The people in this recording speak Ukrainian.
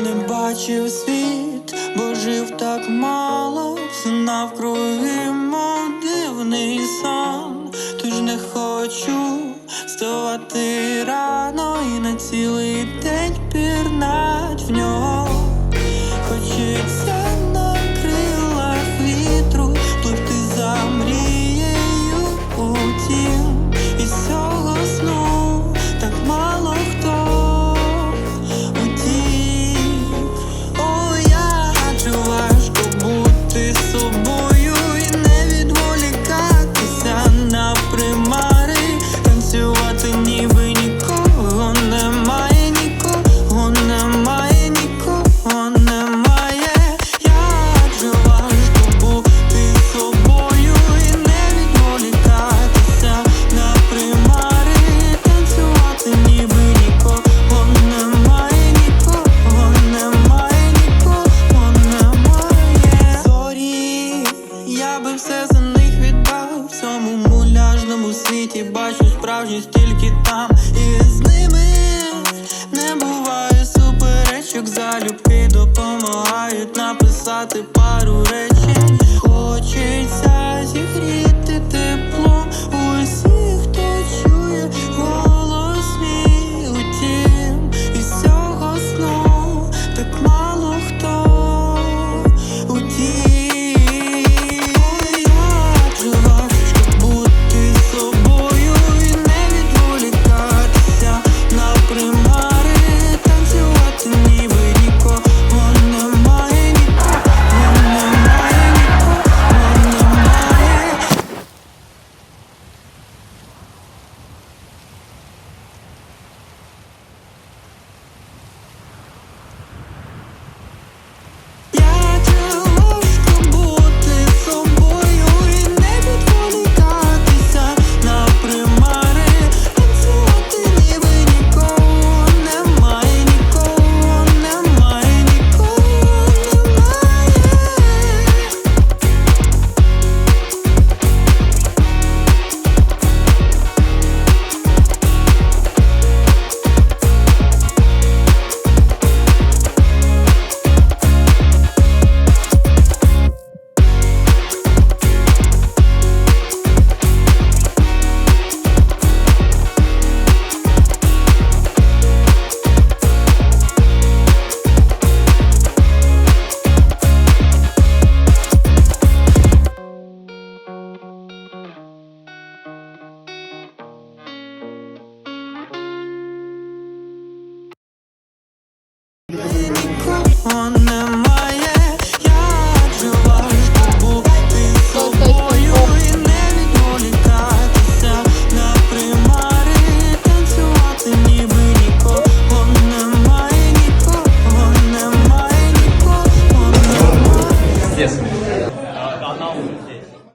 Не бачив світ, бо жив так мало, все навкруги, мов дивний сон. Тож не хочу вставати рано і на цілий день пірнать в нього. Я все за них віддав. В цьому муляжному світі бачу справжність тільки там, і з ними не буває суперечок, залюбки допомагають написати пару речень.